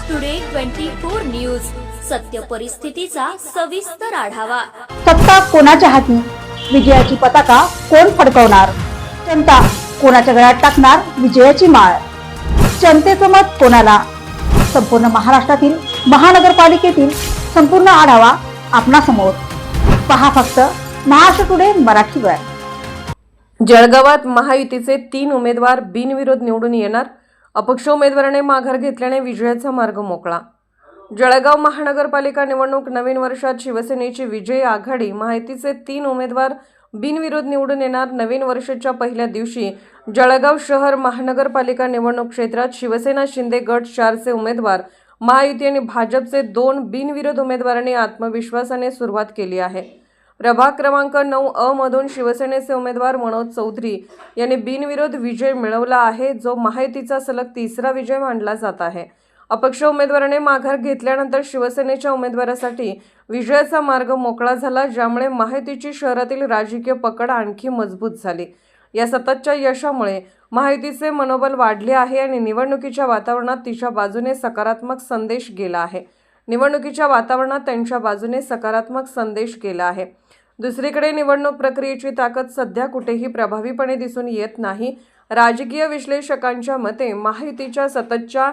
Maharashtra today twenty four news सत्य परिस्थितीचा सविस्तर आढावा. सत्ता कोणाच्या हाती? विजयाची पताका कोण फडकवणार? जनता कोणाच्या गळ्यात टाकणार विजयाची माळ? जनतेचं मत कोणाला? संपूर्ण महाराष्ट्रातील महानगरपालिकेतील संपूर्ण आढावा आपणासमोर. पहा फक्त महाराष्ट्र टुडे मराठीवर जळगावात महायुतीचे तीन उमेदवार बिनविरोध निवडून येणार. अपक्ष उमेदवाराने माघार घेतल्याने विजयाचा मार्ग मोकळा. जळगाव महानगरपालिका निवडणूक नवीन वर्षात शिवसेनेची विजयी आघाडी माहितीचे तीन उमेदवार बिनविरोध निवडून येणार नवीन वर्षाच्या पहिल्या दिवशी. जळगाव शहर महानगरपालिका निवडणूक क्षेत्रात शिवसेना शिंदे गट चारचे उमेदवार महायुती आणि भाजपचे दोन बिनविरोध उमेदवारांनी आत्मविश्वासाने सुरुवात केली आहे. प्रभाग क्रमांक नऊ अ मधून शिवसेनेचे उमेदवार मनोज चौधरी यांनी बिनविरोध विजय मिळवला आहे जो माहितीचा सलग तिसरा विजय मानला जात आहे. अपक्ष उमेदवाराने माघार घेतल्यानंतर शिवसेनेच्या उमेदवारासाठी विजयाचा मार्ग मोकळा झाला ज्यामुळे माहितीची शहरातील राजकीय पकड आणखी मजबूत झाली. या सततच्या यशामुळे माहितीचे मनोबल वाढले आहे आणि निवडणुकीच्या वातावरणात तिच्या बाजूने सकारात्मक संदेश गेला आहे. निवडणुकीच्या वातावरणात त्यांच्या बाजूने सकारात्मक संदेश गेला आहे. दुसरीकडे निवडणूक प्रक्रियेची ताकद सध्या कुठेही प्रभावीपणे दिसून येत नाही. राजकीय विश्लेषकांच्या मते महायुतीच्या सततच्या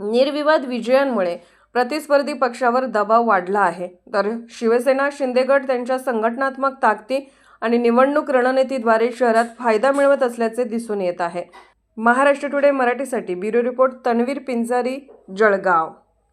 निर्विवाद विजयांमुळे प्रतिस्पर्धी पक्षावर दबाव वाढला आहे. तर शिवसेना शिंदेगड त्यांच्या संघटनात्मक ताकदी आणि निवडणूक रणनीतीद्वारे शहरात फायदा मिळवत असल्याचे दिसून येत आहे. महाराष्ट्र टुडे मराठीसाठी ब्युरो रिपोर्ट तन्वीर पिंजारी जळगाव.